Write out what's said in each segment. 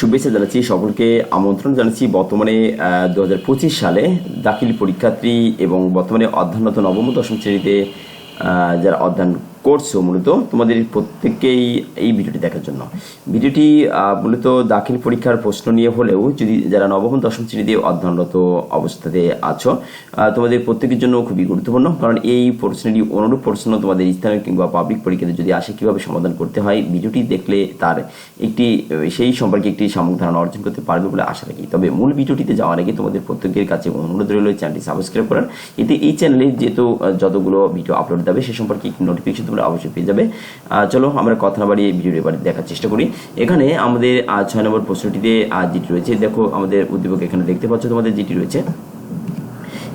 শুভেচ্ছা জানাচ্ছি সকলকে। আমন্ত্রণ জানাচ্ছি বর্তমানে দু হাজার পঁচিশ সালে দাখিল পরীক্ষার্থী এবং বর্তমানে অধ্যয়নরত নবম দশম শ্রেণীতে যারা অধ্যয়ন করছ মূলত তোমাদের প্রত্যেককেই এই ভিডিওটি দেখার জন্য। ভিডিওটি মূলত দাখিল পরীক্ষার প্রশ্ন নিয়ে হলেও যদি যারা নবম দশম শ্রেণীতে অধ্যয়নরত অবস্থাতে আছো তোমাদের প্রত্যেকের জন্য খুবই গুরুত্বপূর্ণ। কারণ এই প্রশ্নটি অনুরূপ প্রশ্ন তোমাদের স্থানীয় কিংবা পাবলিক পরীক্ষাতে যদি আসে, কীভাবে সমাধান করতে হয়, ভিডিওটি দেখলে তার একটি সেই সম্পর্কে একটি সামগ্রিক ধারণা অর্জন করতে পারবে বলে আশা রাখি। তবে মূল ভিডিওটিতে যাওয়ার আগে তোমাদের প্রত্যেকের কাছে অনুরোধ রইল, চ্যানেলটি সাবস্ক্রাইব করার। এতে এই চ্যানেলে যেহেতু যতগুলো ভিডিও আপলোড দেবে, সে সম্পর্কে একটি নোটিফিকেশন তোমরা অবশ্যই পেয়ে যাবে। চলো আমরা কথা বাড়িয়ে ভিডিওটি এবার দেখার চেষ্টা করি। এখানে আমাদের ছয় নম্বর প্রশ্নটিতে যেটি রয়েছে, দেখো আমাদের উদ্দীপক এখানে দেখতে পাচ্ছ তোমাদের যেটি রয়েছে।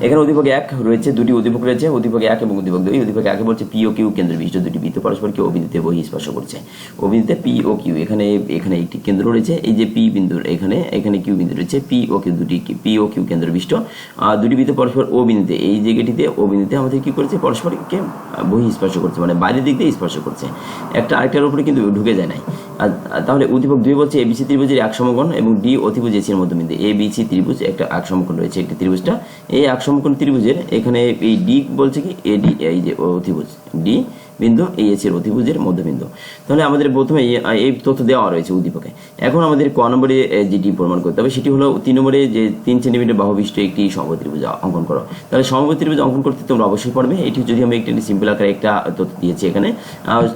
এখানে অধিপক এক রয়েছে, দুটি অধিপক রয়েছে অধিপক এক এবং অধিপক দুই। অধিপক একে বলছে পি ও কিউ কেন্দ্র বিশিষ্ট দুটি বৃত্ত, পরস্পরকে অভিনীতে বহি স্পর্শ করছে। অভিনীতে পি ও কিউ এখানে এখানে একটি কেন্দ্র রয়েছে, এই যে পি বিন্দুর এখানে এখানে কিউ বিন্দু রয়েছে পি ও কিউ দুটি পি ও কিউ কেন্দ্র বিশিষ্ট। দুটি বৃত্ত পরস্পর ও বিন্দুতে এই জায়গাটিতে ও বিন্দুতে আমাদের কি করেছে, পরস্পরকে বহি স্পর্শ করছে মানে বাইরের দিক দিয়ে স্পর্শ করছে। একটা আরেকটার উপরে কিন্তু ঢুকে যায় নাই। তাহলে উদ্দীপক দুই বলছে এবিসি ত্রিভুজের এক সমকোণ এবং ডি অতিভুজ এসির মধ্যে এ বিসি ত্রিভুজ একটা এক সমকোণ রয়েছে একটি ত্রিভুজটা। এই এক সমকোণ ত্রিভুজের এখানে এই ডি বলছে কি? এ ডি, এই যে অতিভুজ ডি বিন্দু, এই এসির অতিভুজের মধ্যবিন্দু। তাহলে আমাদের প্রথমে এই- তথ্য দেওয়া রয়েছে উদ্দীপকে। এখন আমাদের ক নম্বরে যেটি প্রমাণ করতে হবে, সেটি হলো তিন নম্বরে যে তিন সেন্টিমিটার বাহুবিষ্ট একটি সমবাহু ত্রিভুজ অঙ্কন করো। তাহলে সমবাহু ত্রিভুজ অঙ্কন করতে তোমরা অবশ্যই পারবে। এটি যদি আমি একটি সিম্পল আকারে একটা তথ্য দিয়েছি এখানে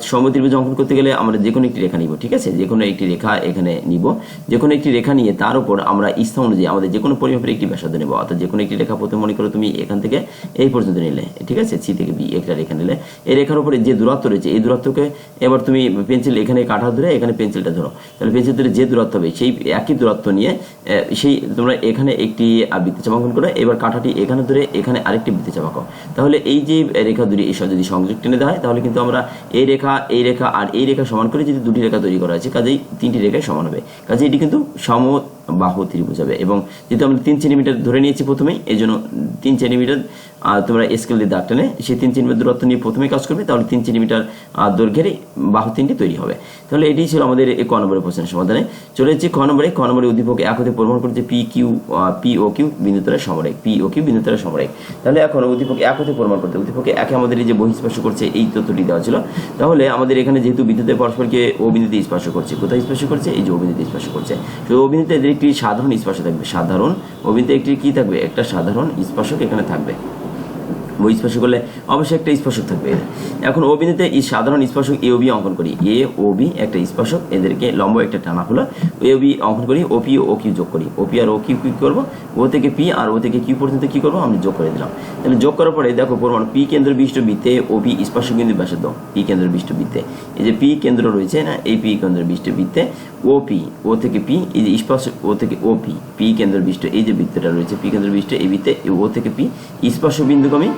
সমবাহু অঙ্কন করতে গেলে আমরা যে কোনো একটি রেখা নিব, ঠিক আছে? যে কোনো একটি রেখা এখানে নিব। যে কোনো একটি রেখা নিয়ে তার উপর আমরা স্থান অনুযায়ী আমাদের যে কোনো পরিমাপের একটি ব্যাসার্ধ নেব। অর্থাৎ যে কোনো একটি রেখা প্রথমে মনে করো তুমি এখান থেকে এই পর্যন্ত নিলে, ঠিক আছে? সি থেকে বি, একটা রেখা নিলে। এই রেখার উপরে যে দূরত্ব রয়েছে, এই দূরত্বকে এবার তুমি পেন্সিল এখানে কাঠা ধরে এখানে পেন্সিলটা ধরো। তাহলে পেন্সিল ধরে যে দূরত্ব হবে, সেই একই দূরত্ব নিয়ে সেই তোমরা এখানে একটি বৃত্তচাপ অঙ্কন করো, এবার কাঁটাটি এখানে ধরে এখানে আরেকটি বৃত্তচাপ আঁকো তাহলে এই যে রেখা দুটি এই যদি সংযোগ টেনে দেওয়া হয়, তাহলে কিন্তু আমরা এই রেখা এই রেখা আর এই রেখা সমান করে যদি দুটি রেখা তৈরি করা হয়েছে, কাজেই তিনটি রেখায় সমান হবে। কাজে এটি কিন্তু সম বাহু ত্রিভুজ হবে এবং যেহেতু আমরা তিন সেন্টিমিটার ধরে নিয়েছি প্রথমেই এই জন্য তিন সেন্টিমিটার আহ, তোমরা স্কেল দিয়ে দাগ টেনে সেই তিন সেন্টিমিটার দূরত্ব নিয়ে প্রথমে কাজ করবে তাহলে তিন সেন্টিমিটার দৈর্ঘ্যের বাহু তিনটি তৈরি হবে। তাহলে এটি ছিল আমাদের ক নম্বরের প্রশ্নের সমাধানে। চলে যাচ্ছি খ নম্বরে। ক নম্বরে উদ্দীপক এক হতে প্রমাণ করছে P Q P O Q বিন্দুতরা সমরেখ পি ও কিউ বিন্দুতরা সমরেখ। তাহলে এখন উদ্দীপক এক হতে প্রমাণ করতে উদ্দীপকে একে আমাদের এই যে বহিঃস্পর্শ করছে এই তথ্যটি দেওয়া ছিল। তাহলে আমাদের এখানে যেহেতু বিদ্যুতের পরস্পরকে ও বিন্দুতে স্পর্শ করছে কোথায় স্পর্শ করছে? এই যে ও স্পর্শ করছে। তো ও এদের একটি সাধারণ স্পর্শ থাকবে সাধারণ। ও একটি কি থাকবে? একটা সাধারণ স্পর্শক এখানে থাকবে। বই স্পর্শ করলে অবশ্যই একটা স্পর্শক থাকবে। এখন ও বিন্দুতে সাধারণ স্পর্শক এ বি অঙ্কন করি। এ ও বি একটা স্পর্শক, এদেরকে লম্ব একটা টানা হলো। এ বি অঙ্কন করি ও পি ও কিউ যোগ করি। ও পি আর ও কিউ কি করব? ও থেকে পি আর ও থেকে কিউ পর্যন্ত কি করব? আমি যোগ করে দিলাম। তাহলে যোগ করার পরে দেখো প্রমাণ পি কেন্দ্র বিশিষ্ট বৃত্তে ও পি স্পর্শক বিন্দু ব্যাসার্ধ পি কেন্দ্র বিশিষ্ট বৃত্তে। এই যে পি কেন্দ্র রয়েছে না, এই পি কেন্দ্র বিশিষ্ট বৃত্তে ও পি ও থেকে পি এই যে স্পর্শক ও থেকে ও পি পি কেন্দ্র বিশিষ্ট এই যে বৃত্তটা রয়েছে পি কেন্দ্র বিশিষ্ট এই বৃত্তে ও থেকে পি স্পর্শ বিন্দুগামী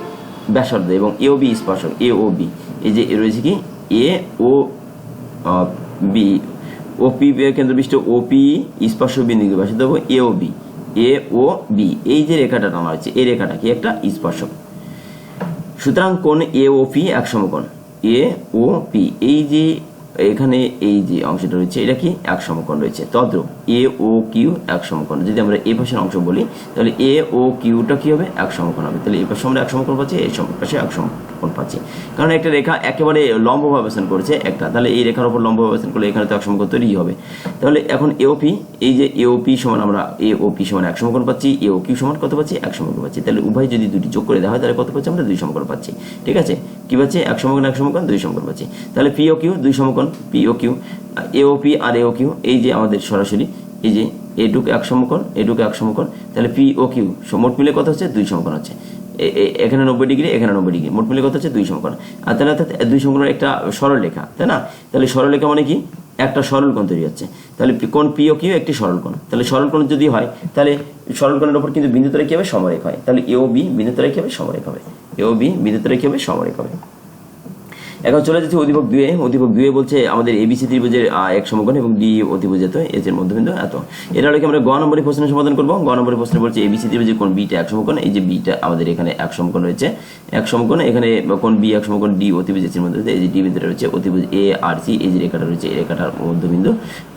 ব্যাসার্ধ এবং এ ও বি স্পর্শক এ ও বি এই যে রয়েছে কি? এ ও বি ও পি কেন্দ্র বিশিষ্ট ও পি স্পর্শক বিন্দু ব্যাসার্ধ দেবো এ ও বি এ ও বি এই যে রেখাটা টানা হয়েছে, এই রেখাটা কি একটা স্পর্শক। সুতরাং কোন এ ও পি এক সমকোণ এ ও পি এই যে এখানে এই যে অংশটা রয়েছে, এটা কি? এক সমকোণ রয়েছে। তদ্রূপ এ ও কিউ এক সমকোণ। যদি আমরা এই পাশের অংশ বলি, তাহলে এ ও কিউটা কি হবে? এক সমকোণ হবে। তাহলে এই পাশে আমরা এক সমকোণ পাচ্ছি, এই পাশে এক সমকোণ পাচ্ছি। কারণ একটা রেখা একেবারে লম্বভাবে অবস্থান করেছে একটা। তাহলে এই রেখার উপর লম্ব অবস্থান করলে এখানে তো এক সমকোণ তৈরি হবে। তাহলে এখন এওপি এই যে এওপি সমান আমরা এ ও পি সমান এক সমকোণ পাচ্ছি এ ও কিউ সমান কত পাচ্ছি? এক সমকোণ পাচ্ছি। তাহলে উভয় যদি দুটি যোগ করে দেওয়া হয়, তাহলে কত পাচ্ছি? আমরা দুই সমকোণ পাচ্ছি। ঠিক আছে? কি পাচ্ছি? এক সমকোণ এক সমকোণ, দুই সমকোণ পাচ্ছি। তাহলে পি ও কিউ দুই সমকোণ P O Q A O P R A O Q এই যে আমাদের সরাসরি, এই যে এটুকু এক সমকোণ এটুকু এক সমকোণ, তাহলে পি ও কিউ মোট মিলে কত হচ্ছে? দুই সমকোণ হচ্ছে। এখানে নব্বই ডিগ্রি, এখানে নব্বই ডিগ্রি, মোট মিলে কত হচ্ছে? দুই সমকোণ। আর তাহলে অর্থাৎ দুই সমকোণের একটা সরল রেখা তাই না? তাহলে সরল রেখা মানে কি? একটা সরল কোণ তৈরি হচ্ছে। তাহলে পি- কোণ পি ও কিউ একটি সরল কোণ তাহলে সরল কোণ যদি হয়, তাহলে সরল কোণের উপর কিন্তু বিন্দুতরে কি হবে সমরেখ হয়। তাহলে এ ও বি বিন্দুতরে কি হবে সমরেখ হবে। এ ও বি বিন্দুতরে কি হবে সমরেখ হবে। এখন চলে যাচ্ছে অধিভোগ দুয়ে অধিভোগ দুয়ে বলছে, আমাদের এবিসি ত্রিভুজের এক সমকোণ এবং ডি অতিভুজ এত এস এর মধ্যবিন্দু এত। এটা হলো আমরা গ নম্বরের প্রশ্নের সমাধান করব। গ নম্বরের প্রশ্নে বলছে এবিসি ত্রিভুজের কোন বিটা এক সমকোণ, এই যে বিটা আমাদের এখানে এক সমকোণ রয়েছে। এক সমকোণ, এখানে কোন বি এক সমকোণ ডি অতিভুজ এসির মধ্যে এই যে ডি বিন্দুটা রয়েছে অতিভুজ এ আর সি এই যে রেখাটা রয়েছে, এই রেখাটার মধ্যবিন্দু।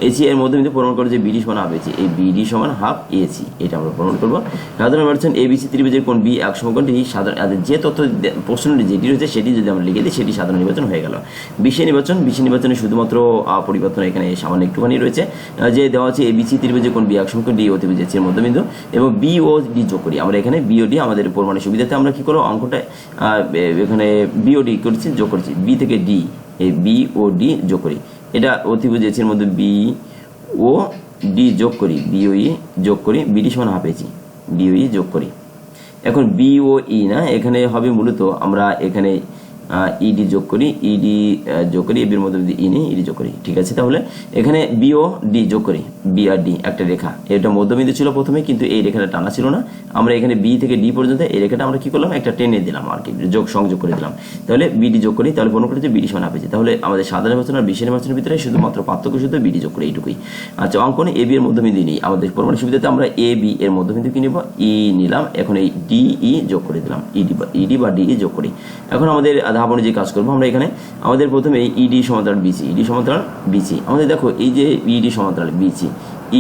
এসি এর মধ্যবিন্দু প্রমাণ করে যে বিডি সমান হাফ এসি এই বিডি সমান হাফ এসি এটা আমরা প্রমাণ করব। সাধারণ পাচ্ছেন এবিসি ত্রিভুজের কোন বি এক সমকোণটি সাধারণ যে তথ্য, প্রশ্নটি যেটি রয়েছে সেটি যদি আমরা লিখে দিই, সেটি সাধারণ নির্বাচন হয়ে গেল। বিশেষ নির্বাচন বিশেষ নির্বাচনে শুধুমাত্র পরিবর্তন এখানে সামান্য একটুখানি রয়েছে। যে দেওয়া আছে এবিসি ত্রিভুজের কোন বি সমকোণ ডি অতিভুজ এসির মধ্যবিন্দু এবং বি ও ডি যোগ করি। আমরা এখানে বি ও ডি আমাদের প্রমাণের সুবিধাতে আমরা কি করব? অঙ্কটা এখানে বি ও ডি করেছি, যোগ করেছি। বি থেকে ডি এই বি ও ডি যোগ করি। এটা অতিভুজ এসির মধ্যে বি ও ডি যোগ করি। বিওই যোগ করি। বিডি সমান হাফ এসি বিওই যোগ করি। এখন বি ও ই না, এখানে হবে মূলত আমরা এখানে ইডি যোগ করি ইডি যোগ করি এবির মধ্যে যদি ই নেই ইডি যোগ করি। ঠিক আছে? তাহলে এখানে বিও ডি যোগ করি বি আর ডি একটা রেখা। এটা মধ্যবিন্দু ছিল প্রথমে, কিন্তু এই রেখাটা টানা ছিল না। আমরা এখানে বি থেকে ডি পর্যন্ত এই রেখাটা আমরা কি করলাম? একটা টেনে দিলাম আর কি, যোগ সংযোগ করে দিলাম। তাহলে বিডি যোগ করি, তাহলে মনে করি বিডি সমান পেয়েছি তাহলে আমাদের সাধারণ নির্বাচন আর বিশেষ নির্বাচনের ভিতরে শুধুমাত্র পার্থক্য শুধু বিডি যোগ করি এইটুকুই। আচ্ছা অঙ্কনে এ বি এর মধ্যবিন্দু নেই। আমাদের প্রমাণের সুবিধাতে আমরা এ বি এর মধ্যবিন্দু কি নিব? ই নিলাম। এখন এই ডি ই যোগ করে দিলাম। ইডি বা ইডি বা ডি ই যোগ করি। এখন আমাদের ধাপ অনুযায়ী কাজ করব। আমরা এখানে আমাদের প্রথমে ইডি সমান্তরাল বিসি ইডি সমান্তরাল বিসি আমাদের দেখো, এই যে ইডি সমান্তরাল বিসি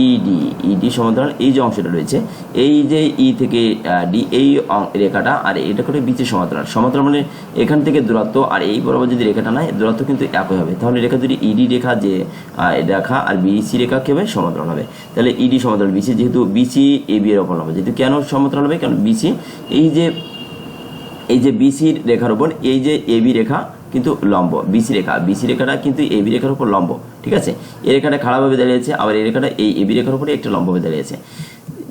ইডি ইডি সমান্তরাল, এই যে অংশটা রয়েছে, এই যে ই থেকে ডি এই রেখাটা আর এটা করে বিচি সমান্তরাল। সমান্তরাল মানে এখান থেকে দূরত্ব আর এই বরাবর যদি রেখাটা নেয় দূরত্ব কিন্তু একই হবে। তাহলে রেখা যদি ইডি রেখা যে রেখা আর বিসি রেখা কি হবে? সমান্তরাল হবে। তাহলে ইডি সমান্তরাল বিসি যেহেতু বিসি এ বি এর অপর হবে যেহেতু কেন সমান্তরাল হবে? কারণ বিসি এই যে এই যে বিসির রেখার উপর, এই যে এবি রেখা কিন্তু লম্ব। বিসি রেখা বিসি রেখাটা কিন্তু এবি রেখার উপর লম্ব, ঠিক আছে? এই রেখাটা খারাপভাবে দাঁড়িয়েছে, আবার এই রেখাটা এই এবি রেখার উপরে একটা লম্বভাবে দাঁড়িয়েছে।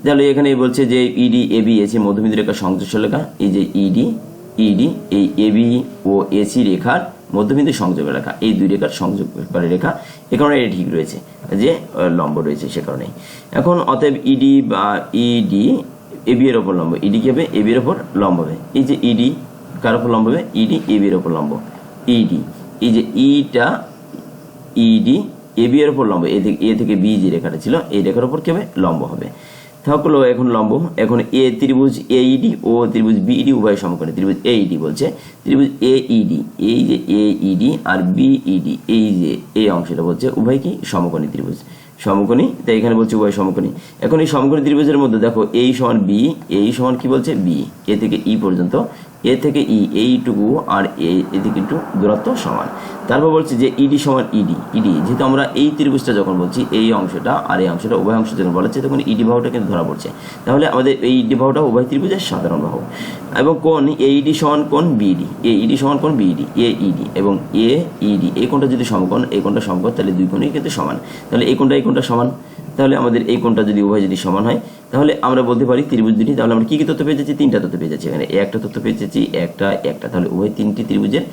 তাহলে এখানে বলছে যে ইডি এবি এসি মধ্যবিন্দু রেখা সংযোগ রেখা এই যে ইডি ইডি এই এবি ও এসি রেখার মধ্যবিন্দু সংযোগ রেখা, এই দুই রেখার সংযোগ করে রেখা, এ কারণে এটা ঠিক রয়েছে, যে লম্ব রয়েছে সে কারণেই। এখন অতএব ইডি বা ইডি এবি এর ওপর লম্ব ইডি কি হবে? এবি এর ওপর লম্ব হবে। এই যে ইডি কার ওপর লম্ব হবে? ইডি এবি এর ওপর লম্ব। ইডি এই যে ইটা ইডি এবি এর ওপর লম্ব। এ থেকে এ থেকে বি যে রেখাটা ছিল, এই রেখার ওপর কি হবে? লম্ব হবে। থাকল এখন লম্ব। এখন এ ত্রিভুজ এইডি ও ত্রিভুজ বিইডি উভয় সমকোণী। ত্রিভুজ এ এইডি বলছে, ত্রিভুজ এ এইডি এই যে এ এইডি আর বি বিইডি এই যে এই অংশটা বলছে, উভয় কি সমকোণী ত্রিভুজ। সমকোণী, তাই এখানে বলছে উভয় সমকোণী। এখন এই সমকোণী ত্রিভুজের মধ্যে দেখো এই সমান বি এই সমান কি বলছে? বি এ থেকে ই পর্যন্ত। এ থেকে ই, এইটুকু আর এ, এদিকে একটু দূরত্ব সমান। তারপর বলছে যে ইডি সমান ইডি ইডি, যেহেতু আমরা এই ত্রিভুজটা যখন বলছি, এই অংশটা আর এই অংশটা উভয় অংশ যখন বলা তখন ইডি বাহুটা কিন্তু ধরা পড়ছে। তাহলে আমাদের এই ইডি বাহুটা উভয় ত্রিভুজের সাধারণ বাহু। এবং কোন এইডি সমান কোন বিডি এ ইডি সমান কোন বিডি এ ইডি এবং এ ইডি এই কোণটা যদি সমকোণ এই কোণটা সমকোণ, তাহলে দুই কোণই কিন্তু সমান। তাহলে এই কোণটা এই কোণটা সমান? তাহলে আমাদের এই কোণটা যদি উভয় যদি সমান হয়, তাহলে আমরা বলতে পারি ত্রিভুজ দুটি, তাহলে আমরা কী কী তথ্য পেয়ে যাচ্ছি? তিনটা তথ্য পেয়ে যাচ্ছি। এখানে একটা তথ্য পেয়ে যাচ্ছি, একটা একটা, তাহলে উভয় তিনটি ত্রিভুজের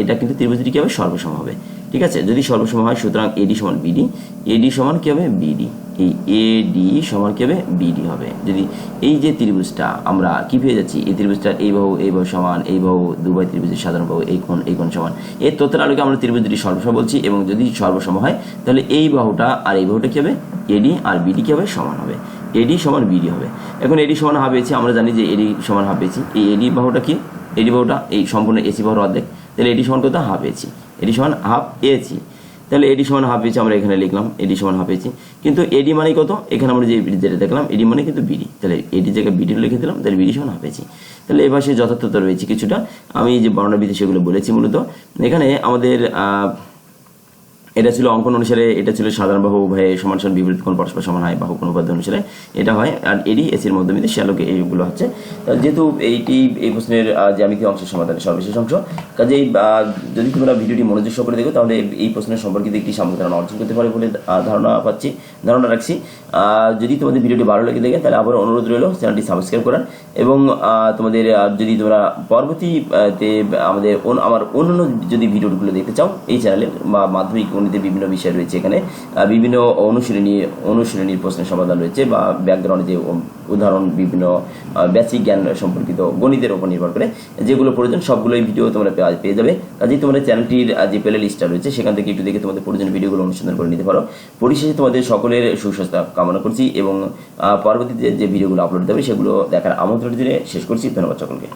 এটা কিন্তু ত্রিভুজ দুটি কি হবে সর্বসম হবে। ঠিক আছে যদি সর্বসম হয় সুতরাং এডি সমান বিডি এডি সমান কি হবে বিডি এই এডি সমান কি হবে বিডি হবে যদি এই যে ত্রিভুজটা আমরা কি পেয়ে যাচ্ছি এই ত্রিভুজটার এই বাহু এই বাহু সমান এই বাহু দুবাই ত্রিভুজের সাধারণ বাহু এই কোণ এই কোণ সমান এই তথ্যের আলোকে আমরা ত্রিভুজ দুটি সর্বসম বলছি এবং যদি সর্বসম হয় তাহলে এই বাহুটা আর এই বাহুটা কি হবে এডি আর বিডি কি হবে সমান হবে এডি সমান বিডি হবে এখন এডি সমান হাফ পেয়েছি আমরা জানি যে এডি সমান হাফ পেয়েছি এই এডি বাহুটা কি এডি বাহুটা এই সম্পূর্ণ এসি বাহুর অর্ধেক তাহলে এডি সমান কত হাফ পেয়েছি এডি সমান হাফ এসি তাহলে এডি সমান হাফ এসি আমরা এখানে লিখলাম, এডি সমান হাফ এসি কিন্তু এডি মানে কত? এখানে আমরা যে যেটা দেখলাম, এডি মানে কিন্তু বিডি। তাহলে এডি জায়গায় বিডি লিখে দিলাম, তাহলে বিডি সমান হাফ এসি তাহলে এবার সে যথার্থতা রয়েছে কিছুটা। আমি যে বর্ণবিধি সেগুলো বলেছি মূলত। এখানে আমাদের এটা ছিল অঙ্কন অনুসারে এটা ছিল সাধারণ বাহু উভয়ে সমান সমান বিপরীত কোণ পরস্পর সমান হয় বাহু কোন উপাধ্যায় অনুসারে। এটা হয় আর এডি এসির মধ্যবিন্দু শ্যালোকে এইগুলো হচ্ছে। যেহেতু এইটি এই প্রশ্নের আহ, জ্যামিতি অংশের সমাধানের সর্বশেষ অংশ কাজেই যদি তোমরা ভিডিওটি মনোযোগ সহকারে দেখো তাহলে এই প্রশ্নের সম্পর্কিত একটি সামগ্রিক ধারণা অর্জন করতে পারে বলে ধারণা পাচ্ছি ধারণা রাখছি। যদি তোমাদের ভিডিওটি ভালো লেগে দেখে তাহলে আবার অনুরোধ রইল চ্যানেলটি সাবস্ক্রাইব করার। এবং তোমাদের যদি তোমরা পরবর্তী আহ, তে আমাদের আমার অন্যান্য যদি ভিডিওগুলো দেখতে চাও এই চ্যানেলের বা মাধ্যমিক গণিতের বিভিন্ন বিষয় রয়েছে এখানে। বিভিন্ন অনুশীলনী, অনুশীলনীর প্রশ্নের সমাধান রয়েছে বা ব্যাকগ্রাউন্ডে যে উদাহরণ, বিভিন্ন বেসিক জ্ঞান সম্পর্কিত গণিতের উপর নির্ভর করে যেগুলো প্রয়োজন সবগুলোই ভিডিও তোমরা পেয়ে- যাবে। কাজেই তোমাদের চ্যানেলটির যে প্লে লিস্টটা রয়েছে সেখান থেকে একটু দেখে তোমাদের প্রয়োজনীয় ভিডিওগুলো অনুসন্ধান করে নিতে পারো। পরিশেষে তোমাদের সকলের সুস্বাস্থ্য কামনা করছি এবং পরবর্তীতে যে ভিডিওগুলো আপলোড দেবে সেগুলো দেখার আমন্ত্রণ দিয়ে শেষ করছি। ধন্যবাদ সকলকে।